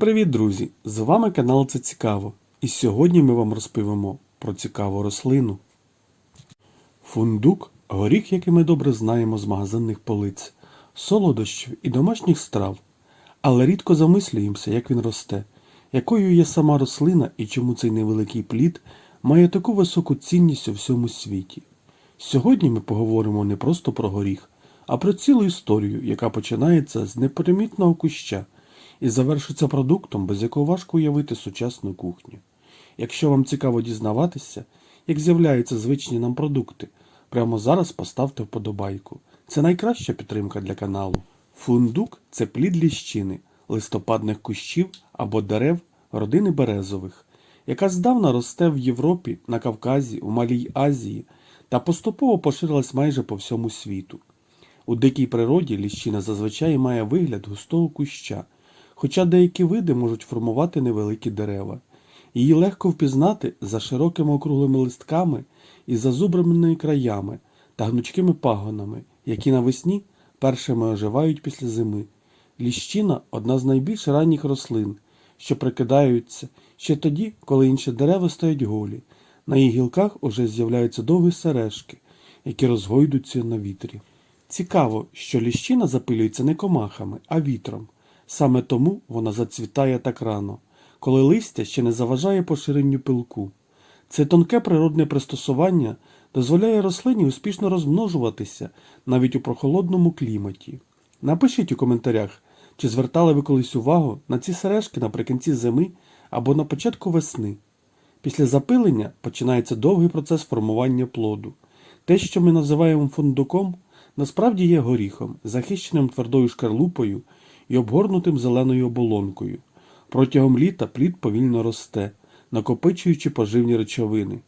Привіт, друзі! З вами канал Це Цікаво. І сьогодні ми вам розповімо про цікаву рослину. Фундук горіх, який ми добре знаємо з магазинних полиць, солодощів і домашніх страв. Але рідко замислюємося, як він росте, якою є сама рослина і чому цей невеликий плід має таку високу цінність у всьому світі. Сьогодні ми поговоримо не просто про горіх, а про цілу історію, яка починається з непримітного куща і завершиться продуктом, без якого важко уявити сучасну кухню. Якщо вам цікаво дізнаватися, як з'являються звичні нам продукти, прямо зараз поставте вподобайку. Це найкраща підтримка для каналу. Фундук це плід ліщини, листопадних кущів або дерев родини березових, яка здавна росте в Європі, на Кавказі, в Малій Азії та поступово поширилась майже по всьому світу. У дикій природі ліщина зазвичай має вигляд густого куща, хоча деякі види можуть формувати невеликі дерева. Її легко впізнати за широкими округлими листками і зазубреними краями та гнучкими пагонами, які навесні першими оживають після зими. Ліщина одна з найбільш ранніх рослин, що прикидаються ще тоді, коли інші дерева стоять голі. На її гілках уже з'являються довгі сережки, які розгойдуться на вітрі. Цікаво, що ліщина запилюється не комахами, а вітром. Саме тому вона зацвітає так рано, коли листя ще не заважає поширенню пилку. Це тонке природне пристосування дозволяє рослині успішно розмножуватися навіть у прохолодному кліматі. Напишіть у коментарях, чи звертали ви колись увагу на ці сережки наприкінці зими або на початку весни. Після запилення починається довгий процес формування плоду. Те, що ми називаємо фундуком, насправді є горіхом, захищеним твердою шкарлупою і обгорнутим зеленою оболонкою. Протягом літа плід повільно росте, накопичуючи поживні речовини.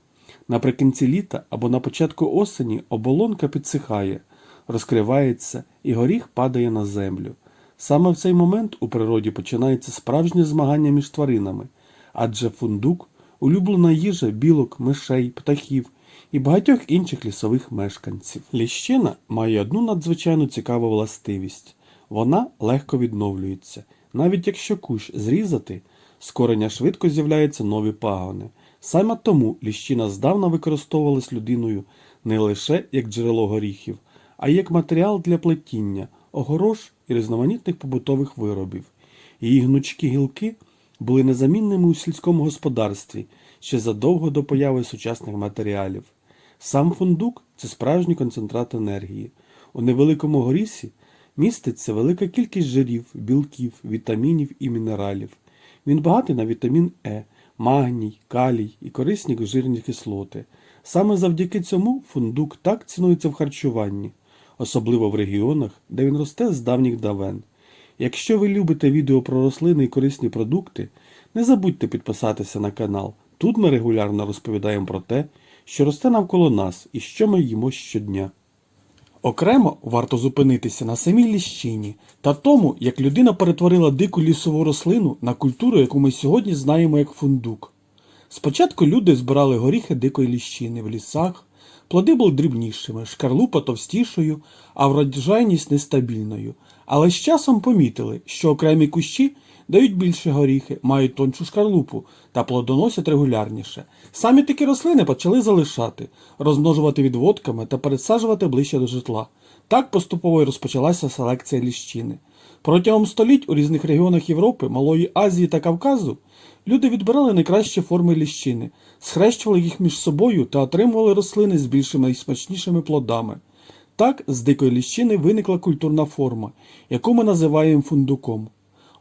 Наприкінці літа або на початку осені оболонка підсихає, розкривається і горіх падає на землю. Саме в цей момент у природі починається справжнє змагання між тваринами, адже фундук улюблена їжа білок, мишей, птахів і багатьох інших лісових мешканців. Ліщина має одну надзвичайно цікаву властивість вона легко відновлюється. Навіть якщо кущ зрізати, з кореня швидко з'являються нові пагони. Саме тому ліщина здавна використовувалась людиною не лише як джерело горіхів, а й як матеріал для плетіння, огорош і різноманітних побутових виробів. Її гнучкі гілки були незамінними у сільському господарстві ще задовго до появи сучасних матеріалів. Сам фундук це справжній концентрат енергії. У невеликому горісі міститься велика кількість жирів, білків, вітамінів і мінералів. Він багатий на вітамін Е, магній, калій і корисні жирні кислоти. Саме завдяки цьому фундук так цінується в харчуванні, особливо в регіонах, де він росте з давніх давен. Якщо ви любите відео про рослини і корисні продукти, не забудьте підписатися на канал. Тут ми регулярно розповідаємо про те, що росте навколо нас і що ми їмо щодня. Окремо варто зупинитися на самій ліщині та тому, як людина перетворила дику лісову рослину на культуру, яку ми сьогодні знаємо як фундук. Спочатку люди збирали горіхи дикої ліщини в лісах, плоди були дрібнішими, шкарлупа товстішою, а врожайність нестабільною. Але з часом помітили, що окремі кущі дають більше горіхи, мають тоншу шкарлупу та плодоносять регулярніше. Самі такі рослини почали залишати, розмножувати відводками та пересаджувати ближче до житла. Так поступово і розпочалася селекція ліщини. Протягом століть у різних регіонах Європи, Малої Азії та Кавказу люди відбирали найкращі форми ліщини, схрещували їх між собою та отримували рослини з більшими і смачнішими плодами. Так з дикої ліщини виникла культурна форма, яку ми називаємо фундуком.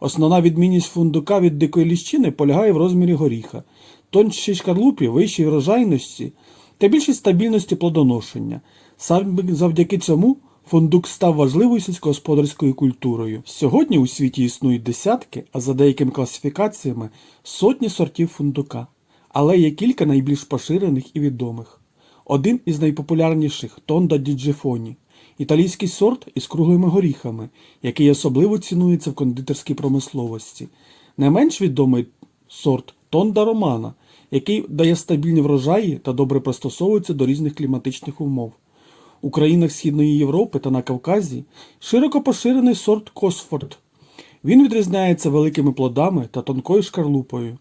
Основна відмінність фундука від дикої ліщини полягає в розмірі горіха, тоншій шкарлупі, вищій врожайності та більшій стабільності плодоношення. Саме завдяки цьому фундук став важливою сільськогосподарською культурою. Сьогодні у світі існують десятки, а за деякими класифікаціями сотні сортів фундука, але є кілька найбільш поширених і відомих. Один із найпопулярніших Тонда діджифоні, італійський сорт із круглими горіхами, який особливо цінується в кондитерській промисловості. Не менш відомий сорт Тонда Романа, який дає стабільні врожаї та добре пристосовується до різних кліматичних умов. У країнах Східної Європи та на Кавказі широко поширений сорт Косфорд. Він відрізняється великими плодами та тонкою шкарлупою.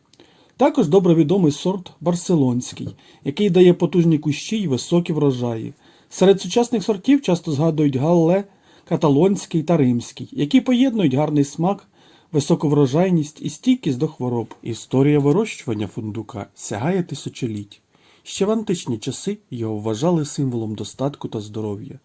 Також добре відомий сорт барселонський, який дає потужні кущі й високі врожаї. Серед сучасних сортів часто згадують галле, каталонський та римський, які поєднують гарний смак, високу врожайність і стійкість до хвороб. Історія вирощування фундука сягає тисячоліть. Ще в античні часи його вважали символом достатку та здоров'я.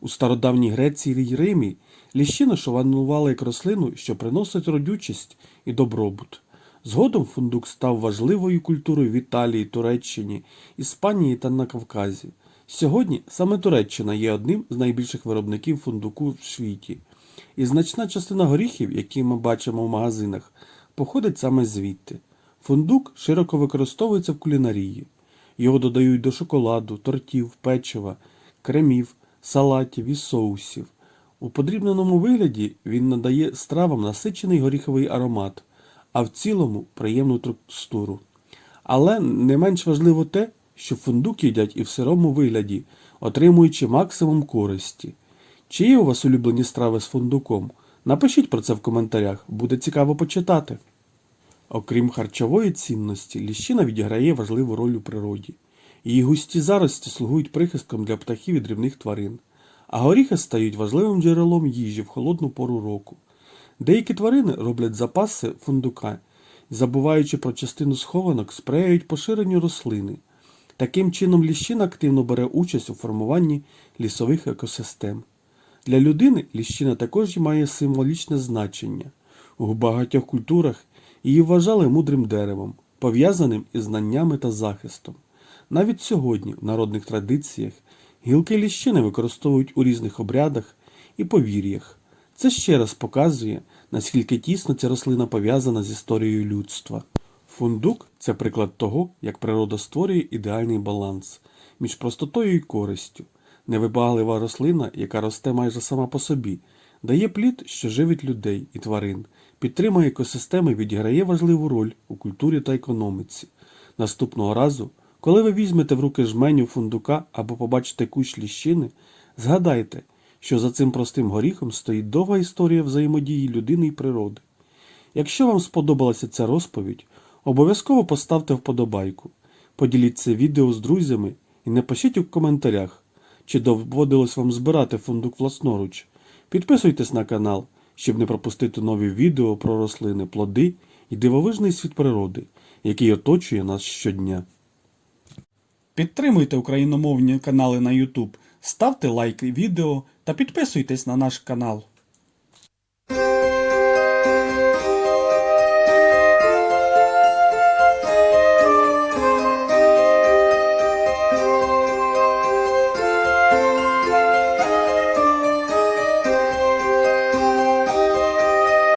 У стародавній Греції й Римі ліщину шанували як рослину, що приносить родючість і добробут. Згодом фундук став важливою культурою в Італії, Туреччині, Іспанії та на Кавказі. Сьогодні саме Туреччина є одним з найбільших виробників фундуку в світі. І значна частина горіхів, які ми бачимо в магазинах, походить саме звідти. Фундук широко використовується в кулінарії. Його додають до шоколаду, тортів, печива, кремів, салатів і соусів. У подрібненому вигляді він надає стравам насичений горіховий аромат, а в цілому приємну текстуру. Але не менш важливо те, що фундук їдять і в сирому вигляді, отримуючи максимум користі. Чи є у вас улюблені страви з фундуком? Напишіть про це в коментарях, буде цікаво почитати. Окрім харчової цінності, ліщина відіграє важливу роль у природі. Її густі зарості слугують прихистком для птахів і дрібних тварин, а горіхи стають важливим джерелом їжі в холодну пору року. Деякі тварини роблять запаси фундука, забуваючи про частину схованок, сприяють поширенню рослини. Таким чином ліщина активно бере участь у формуванні лісових екосистем. Для людини ліщина також має символічне значення. У багатьох культурах її вважали мудрим деревом, пов'язаним із знаннями та захистом. Навіть сьогодні в народних традиціях гілки ліщини використовують у різних обрядах і повір'ях. Це ще раз показує, наскільки тісно ця рослина пов'язана з історією людства. Фундук це приклад того, як природа створює ідеальний баланс між простотою і користю. Невибаглива рослина, яка росте майже сама по собі, дає плід, що живить людей і тварин, підтримує екосистеми відіграє важливу роль у культурі та економіці. Наступного разу, коли ви візьмете в руки жменю фундука або побачите кущ ліщини, згадайте, що за цим простим горіхом стоїть довга історія взаємодії людини і природи. Якщо вам сподобалася ця розповідь, обов'язково поставте вподобайку, поділіться відео з друзями і напишіть у коментарях, чи доводилось вам збирати фундук власноруч. Підписуйтесь на канал, щоб не пропустити нові відео про рослини, плоди і дивовижний світ природи, який оточує нас щодня. Підтримуйте україномовні канали на YouTube, ставте лайки відео та підписуйтесь на наш канал.